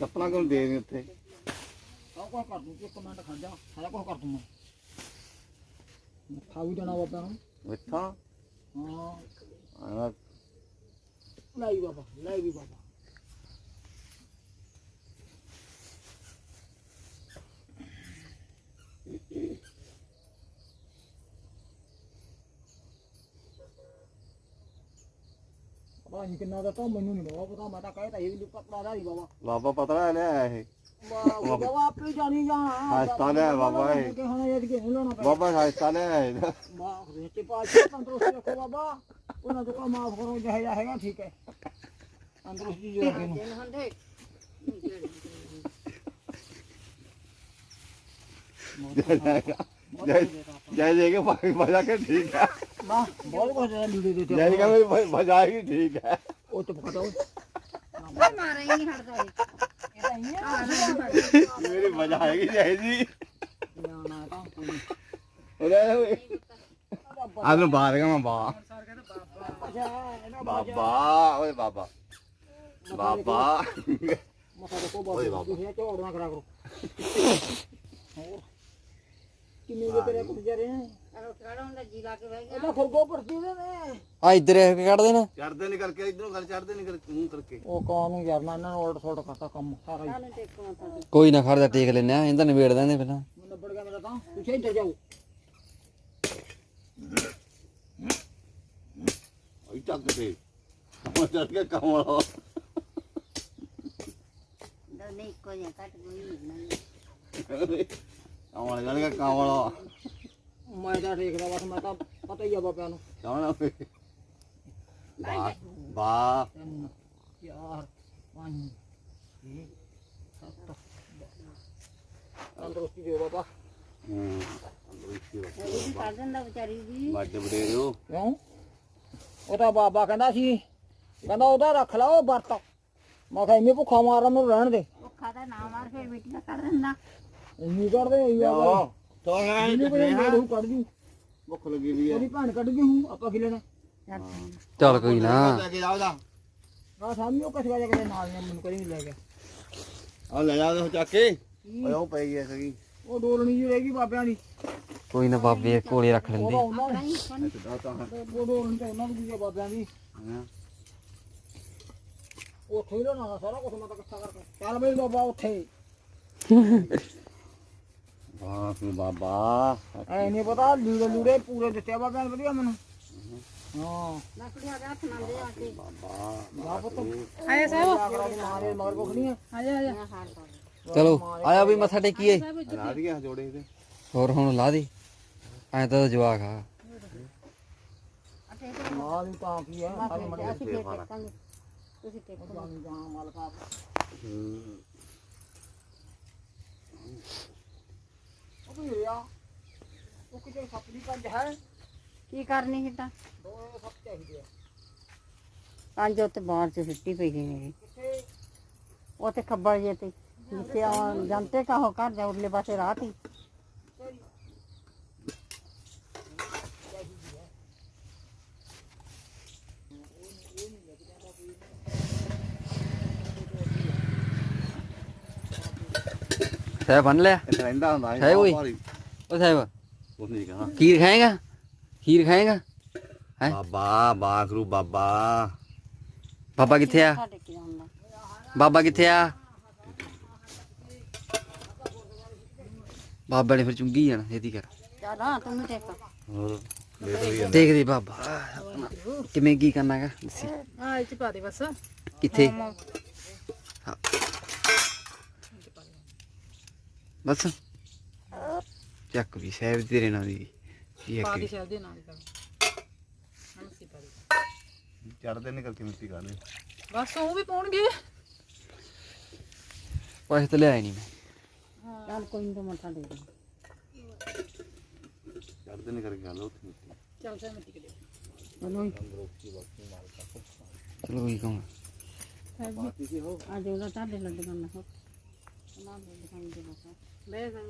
ਚੱਪਲਾਂ ਕਿਉਂ ਦੇ ਦੇ ਉੱਥੇ। ਆਹ ਕੁਛ ਕਰ ਦੂੰ ਇੱਕ ਮਿੰਟ ਖੜ ਜਾ ਸਾਰਾ ਕੁਝ ਕਰ ਦੂੰ ਮੈਂ। ਖਾ ਵੀ ਦੇਣਾ ਬਾਬਾ ਨੂੰ। ਮਿੱਠਾ? ਹਾਂ। ਆਹ। ਲੈ ਵੀ ਬਾਬਾ ਲੈ ਵੀ ਬਾਬਾ। ਬਾਬਾ ਇਹ ਕਿੰਨਾ ਦਾ ਤਾਂ ਮੈਨੂੰ ਨਹੀਂ ਬਾਬਾ ਪਤਾ ਮੈਂ ਤਾਂ ਕਹਿਤਾ ਇਹ ਵੀ ਪਤਲਾ ਦਾ ਹੀ ਬਾਬਾ। ਬਾਬਾ ਪਤਲਾ ਲਿਆ ਇਹ। ਬਾਬਾ ਆਪੇ ਜਾਣੀ ਜਾਣਾ ਹਸਤਾ ਲਿਆ ਬਾਬਾ ਇਹ। ਹੁਣ ਇਹ ਕਿ ਲੈਣਾ ਪਿਆ ਬਾਬਾ ਸਾਇਸਤਾ ਲਿਆ ਇਹ। ਮਾਂ ਰੇਤੇ ਪਾਛੇ ਤੰਦਰੁਸਤੀ ਰੱਖੋ ਬਾਬਾ। ਉਹਨਾਂ ਤੋਂ ਕਾ ਮਾਫ ਕਰੋ ਜਿਹੇ ਜਿਹਾ ਹੈਗਾ ਠੀਕ ਹੈ। ਤੰਦਰੁਸਤੀ ਜੋ ਰੱਖੇ ਨੂੰ ਜੈ ਜੈ ਜੈ ਕੇ ਭਾਈ ਬਜਾ ਕੇ ਠੀਕ ਹੈ ਨਾ ਬਹੁਤ ਕੁਝ ਹੈ ਲੀੜੇ ਦੇ ਜੈ ਕੇ ਮੇਰੀ ਬਜਾਏਗੀ ਠੀਕ ਹੈ। ਉਹ ਤੇ ਪਤਾ ਉਹ ਮਾਰਾ ਹੀ ਨਹੀਂ ਹਟਦਾ ਇਹ। ਮੇਰੀ ਬਜਾਏਗੀ ਜੈ ਜੀ। ਨਾ ਤਾਂ ਕੋਈ ਉਹਦੇ ਆਨੂੰ ਬਾਹਰ ਗਿਆ ਮੈਂ ਬਾ ਅੱਛਾ ਇਹਨਾਂ ਬਾਬਾ ਓਏ ਬਾਬਾ। ਬਾਬਾ। ਮਸਾ ਦੇਖੋ ਓਏ ਬਾਬਾ। ਤੁਸੀਂ ਝੋੜ ਨਾ ਕਰਾ ਕਰੋ। ਹੋਰ। ਕਿੰਨੇ ਦੇ ਤੇਰੇ ਕੁਝ ਜੀ। ਲਾ ਕੇ ਇਹਦਾ ਖੁਰਗੋ ਪਰਤੀ ਦੇ ਨੇ। ਆ ਇੱਧਰ ਇਹ ਕੱਢ ਦੇਣਾ ਚੜਦੇ ਨਹੀਂ ਕਰਕੇ ਇਧਰੋਂ ਗੱਲ ਚੜਦੇ ਨਹੀਂ ਕਰਕੇ ਮੂੰਹ ਕਰਕੇ। ਉਹ ਕਾਂ ਨੂੰ ਯਾਰ ਮੈਂ ਇਹਨਾਂ ਨੂੰ ਉਲਟ ਸੁਲਟ ਕਰਤਾ ਕੰਮ ਸਾਰਾ ਹੀ। ਕੋਈ ਨਾ ਖੜਦਾ ਟੇਕ ਲੈਨੇ ਆ ਇਹਦਾ ਨਿਬੇੜ ਦਿੰਦੇ ਪਹਿਲਾਂ। ਮੈਨੂੰ ਨਿਬੜ ਗਿਆ ਮੇਰਾ ਤਾਂ ਤੁਸੀਂ ਇੱਧਰ ਜਾਓ। ਓਏ ਚੱਕ ਤੇ ਉਹ ਚੜ ਕੇ ਕੰਮ ਵਾਲਾ। ਨਹੀਂ ਜਿਹਾ ਕੱਟ ਕੋਈ ਨਹੀਂ। ਕੰਮ ਵਾਲਾ ਕੇ ਕੰਮ ਵਾਲਾ। ਮੈਂ ਤਾਂ ਦੇਖਦਾ ਬਸ ਮੈਂ ਤਾਂ ਪਤਾ ਹੀ ਆ ਬਾਬਿਆਂ ਨੂੰ। ਕੌਣ ਬਾ ਬਾ। ਤਿੰਨ ਚਾਰ ਪੰਜ ਛੇ ਸੱਤ ਤੰਦਰੁਸਤੀ ਦਿਓ ਬਾਬਾ। ਹੂੰ ਕਰ ਦਿੰਦਾ ਵਿਚਾਰੀ ਦੀ ਵੱਡੇ ਕਿਉਂ? ਬਾਬਾ ਕਹਿੰਦਾ ਸੀ ਕਹਿੰਦਾ ਉਹਦਾ ਰੱਖ ਲਾ ਉਹ ਵਰਤ। ਮੈਂ ਕਿਹਾ ਇੰਨੇ ਭੁੱਖਾ ਮਾਰਨ ਨੂੰ ਰਹਿਣ ਦੇ। ਭੁੱਖਾ ਦਾ ਨਾ ਮਾਰ ਫਿਰ ਮਿੱਟੀਆਂ ਕਰ ਦਿੰਦਾ। ਇੰਨੀ ਕਰਦੇ ਆ ਆਹ ਤੋਂ ਹੈ ਇਹਨੂੰ ਕੋਈ ਮੇੜੂ ਕੱਢ ਜੂ। ਭੁੱਖ ਲੱਗੀ ਵੀ ਹੈ। ਉਹਦੀ ਭੈਣ ਕੱਢ ਗਈ ਹੂੰ ਆਪਾਂ ਕੀ ਲੈਣਾ? ਚੱਲ ਕੋਈ ਨਾ। ਲੈ ਕੇ ਜਾਓ ਦਾ ਨਾ ਸਾਹਮਣੇ ਉਹ ਕਸਵਾ ਜਾ ਕੇ ਨਾਲ ਨੇ ਮੈਨੂੰ ਕਰੀ ਨਹੀਂ ਲੈ ਗਿਆ ਆ ਲੈ ਜਾ ਉਹ ਚੱਕ ਕੇ। ਓਏ ਉਹ ਪਈ ਹੈ ਸਗੀ। ਉਹ ਡੋਲਣੀ ਜੀ ਰਹਿ ਗਈ ਬਾਬਿਆਂ ਦੀ। ਕੋਈ ਨਾ ਬਾਬੇ ਕੋਲੇ ਰੱਖ ਲੈਂਦੇ। ਉਹ ਡੋਲਣੀ ਤਾਂ ਉਹਨਾਂ ਦੀ ਹੈ ਬਾਬਿਆਂ ਦੀ। ਹਾਂ। ਉੱਥੇ ਹੀ ਲੈਣਾ ਸਾਰਾ ਕੁਝ ਮੈਂ ਤਾਂ ਇਕੱਠਾ ਕਰਕੇ। ਚੱਲ ਬਈ ਬਾਬਾ ਉੱਥੇ। ਵਾਹ ਤੂੰ ਬਾਬਾ ਐ ਨਹੀਂ ਪਤਾ ਲੀੜੇ ਲੂੜੇ ਪੂਰੇ ਦਿੱਤੇ ਆ ਬਾਬਿਆਂ ਨੇ ਵਧੀਆ ਮੈਨੂੰ। ਹਾਂ। ਆ ਜਾ ਪੁੱਤ। ਆਏ ਸਾਹਿਬ। ਮਾਰੇ ਮਗਰ ਕੁਖ ਨਹੀਂ ਆਜਾ ਆਜਾ ਹਾਰ ਕਰ ਚਲੋ ਆਇਆ ਵੀ ਮੱਥਾ ਟੇਕੀਏ ਲਾ ਦੀਆਂ ਜੋੜੇ ਇਹਦੇ। ਹੋਰ ਹੁਣ ਲਾ ਦੇ। ਐ ਤਾਂ ਜਵਾਕ ਆ। ਅਤੇ ਮਾਂ ਦੀ ਤਾਂ ਕੀ ਹੈ ਸਾਰੇ ਮੜੇ ਤੁਸੀਂ ਟੇਕੋ ਜਾਨ ਮਾਲਕਾ ਹੂੰ। ਉਹ ਵੀ ਰਿਆ ਉਹ ਕਿਤੇ ਸੱਪ ਦੀ ਪੰਜ ਹੈ? ਕੀ ਕਰਨੀ ਸੀ ਤਾਂ? ਦੋ ਸੱਪ ਚਾਹੀਦੇ ਆ। ਪੰਜ ਉੱਤੇ ਬਾਹਰ ਚ ਸਿੱਟੀ ਪਈ ਸੀ ਮੇਰੀ। ਕਿੱਥੇ? ਉਹ ਤੇ ਖੱਬਲ ਜੇ ਤੇ ਜਿੱਥੇ ਆ ਜਨਤੇ ਕਾ ਹੋ ਘਰ ਜਾ ਉਰਲੇ ਪਾਸੇ ਰਾਹ ਤੀ। ਸਾਹਿਬ ਬੰਨ ਲਿਆ ਇਹ ਰਹਿੰਦਾ ਹੁੰਦਾ ਹੈ ਕੋਈ? ਭਾਰੀ। ਉਹ ਸਾਹਿਬ ਕੁਛ ਨਹੀਂ ਕਹਣਾ ਖੀਰ ਖਾਏਗਾ ਖੀਰ ਖਾਏਗਾ ਹੈਂ? ਬਾਬਾ ਬਾਖਰੂ ਬਾਬਾ ਬਾਬਾ ਕਿੱਥੇ ਆ ਸਾਡੇ ਕੀ ਹੁੰਦਾ ਬਾਬਾ ਕਿੱਥੇ ਆ ਬਾਬਾ ਨੇ ਫਿਰ ਚੁੰਗੀ ਜਾਣਾ ਇਹਦੀ ਕਰ ਚੱਲ ਹਾਂ ਤੂੰ ਵੀ ਟੇਕ ਹੋਰ ਦੇ ਦੇ ਵੀ ਦੇਖ ਦੇ ਬਾਬਾ ਕਿਵੇਂ ਕੀ ਕਰਨਾਗਾ ਦੱਸੀ ਹਾਂ ਇਹ ਚ ਪਾ ਦੇ ਬਸ ਕਿੱਥੇ ਹਾਂ। ਬਸ। ਚੱਕ ਵੀ ਸਾਹਿਬ ਤੇਰੇ ਨਾਲ ਦੀ ਇਹ ਪਾ ਕਿ ਦੇ ਸ਼ਾਇਦ ਦੇ ਨਾਲ ਕਰ ਹਾਂ ਸੀ ਪਾ ਦੇ। ਚੜਦੇ ਨਹੀਂ ਕਰਕੇ ਮਿੱਟੀ ਕਰ ਬਸ ਉਹ ਵੀ ਪਾਉਣਗੇ। ਪੈਸੇ ਤਾਂ ਲਿਆਏ ਨਹੀਂ ਮੈਂ। ਚੱਲ ਕੋਈ ਨਹੀਂ ਤੂੰ ਮੱਥਾ ਦੇ ਦੇ ਚੜਦੇ ਨਹੀਂ ਕਰਕੇ ਗੱਲ ਉੱਥੇ ਮਿੱਟੀ। ਚੱਲ ਸੇ ਮਿੱਟੀ ਕੇ ਚਲੋ ਚਲੋ ਕੋਈ ਕਹਾਂ ਅੱਜ ਉਹਦਾ ਤੁਹਾਡੇ ਲੱਡੂ ਕਰਨਾ ਹੋ ਨਾ ਦੇ ਦਿਖਾਈ ਦੇ ਬਸ ਬਹਿ ਜਾ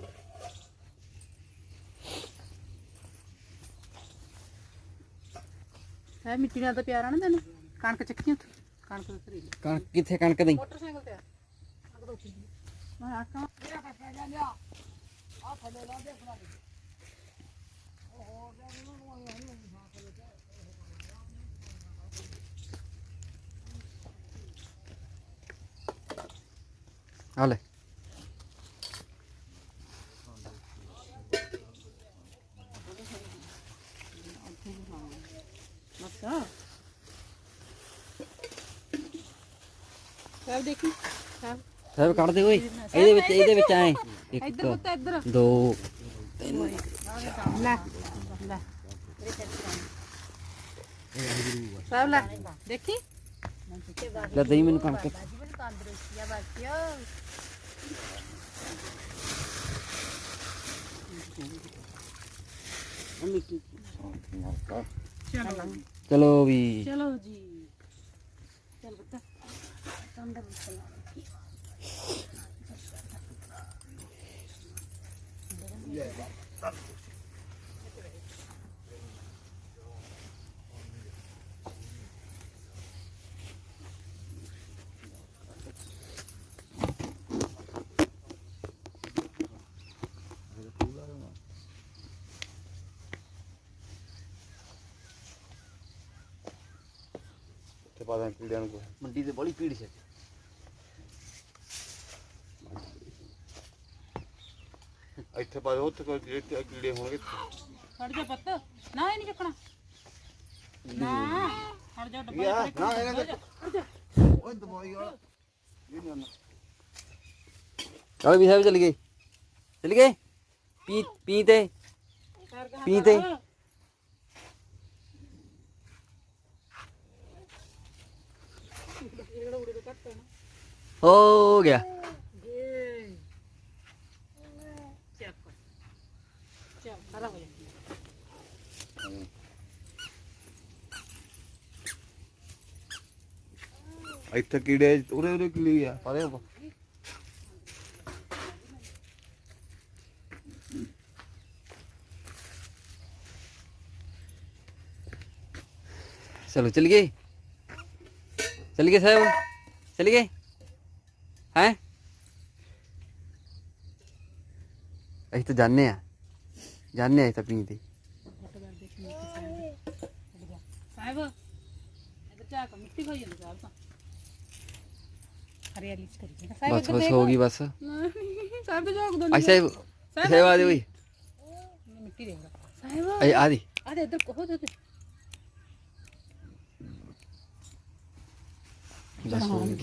ਹੈ ਮਿੱਟੀ ਨਾਲ ਤਾਂ ਪਿਆਰਾ ਨਾ ਤੈਨੂੰ? ਕਣਕ ਚੱਕੀ ਉੱਥੇ? ਕਣਕ ਦੇ ਸਰੀ ਕਣਕ ਕਿੱਥੇ ਕਣਕ ਦੀ ਮੋਟਰਸਾਈਕਲ ਤੇ ਆ। ਕਣਕ ਤੋਂ ਉੱਠੀ ਮੈਂ ਆਟਾ ਮੇਰਾ ਫਸਿਆ ਜਾ ਲਿਆ। ਆ ਥੱਲੇ ਲਾ ਦੇ ਫੜਾ ਦੇ ਓਹੋ ਜੇ ਨੂੰ ਉਹ ਨਹੀਂ ਸਾਫ਼ ਲੈ ਕੇ Vale. ਸਭ ਦੇਖੀ। ਸਭ ਸਾਹਿਬ ਕੱਢ ਦੇ ਓਏ। ਇਹਦੇ ਵਿੱਚ ਇਹਦੇ ਵਿੱਚ ਐ ਇੱਕ ਦੋ ਲੈ ਲੈ ਸਭ ਲੈ ਦੇਖੀ? ਲੈ ਦਈ ਮੈਨੂੰ ਕਣਕ। ਚਲੋ। ਵੀ। ਚਲੋ ਜੀ। ਚਲ ਬੱਤਾ ਤੇ ਪਾ ਦਾਂ ਕੀੜਿਆਂ ਨੂੰ ਮੰਡੀ ਤੇ ਬੜੀ ਭੀੜ ਸੀ ਇੱਥੇ ਪਾ ਦੇ ਉੱਥੇ ਕੋਈ ਕੀੜੇ ਕੀੜੇ ਹੋਣਗੇ ਖੜ ਜਾ ਪੁੱਤ। ਨਾ ਇਹ ਨਹੀਂ ਚੱਕਣਾ। ਨਾ ਖੜ ਜਾ ਡੱਬਾ ਯਾ ਜਿਹਾ ਨਾ ਇਹਨਾਂ ਖੜ ਦੇ ਜਾ, ਖੜ ਜਾ। ਓਏ ਦਵਾਈ ਵਾਲਾ। ਇਹ ਨਹੀਂ ਆਉਣਾ ਚਲੋ ਵੀ ਸਾਹਿਬ ਚਲ ਗਏ। ਚਲ ਗਏ? ਪੀ ਪੀ ਤੇ। ਕਰ ਕਹਾਂ ਪੀ ਤੇ। ਹੋ ਗਿਆ ਚੱਕ ਚੱਲ ਖੜਾ ਹੋ ਜਾ ਇੱਥੇ ਕੀੜੇ ਉਰੇ ਉਰੇ ਕੀੜੇ ਆ। ਪਾ ਦੇ ਚਲੋ ਚਲ ਗਏ। ਚਲ ਗਏ ਸਾਹਿਬ। ਚਲ ਗਏ। ਹੈ? ਅਸੀਂ ਤਾਂ ਜਾਣੇ ਆ ਜਾਣੇ ਆ ਤਾਂ ਪੀ ਤੇ। ਸਾਹਿਬ ਇੱਧਰ ਝਾਕ ਮਿੱਟੀ ਖਾਈ ਜਾਂਦੀ ਸਾਹਿਬ ਤਾਂ। ਹਰਿਆਲੀ ਚ ਕਰੀ ਜਾਂਦਾ ਸਾਹਿਬ ਬਸ ਬਸ ਹੋ ਗਈ ਬਸ। ਸਾਹਿਬ ਝਾਕ ਦੋ ਅੱਛਾ ਸਾਹਿਬ ਸਾਹਿਬ ਆ ਦੇ ਓਏ ਮਿੱਟੀ ਦੇਗਾ ਸਾਹਿਬ ਅਈ ਆ ਦੇ। ਆ ਦੇ ਇੱਧਰ ਕੋਹ ਦੇ ਦੇ ਬਸ ਹੋ ਗਈ ਬਸ।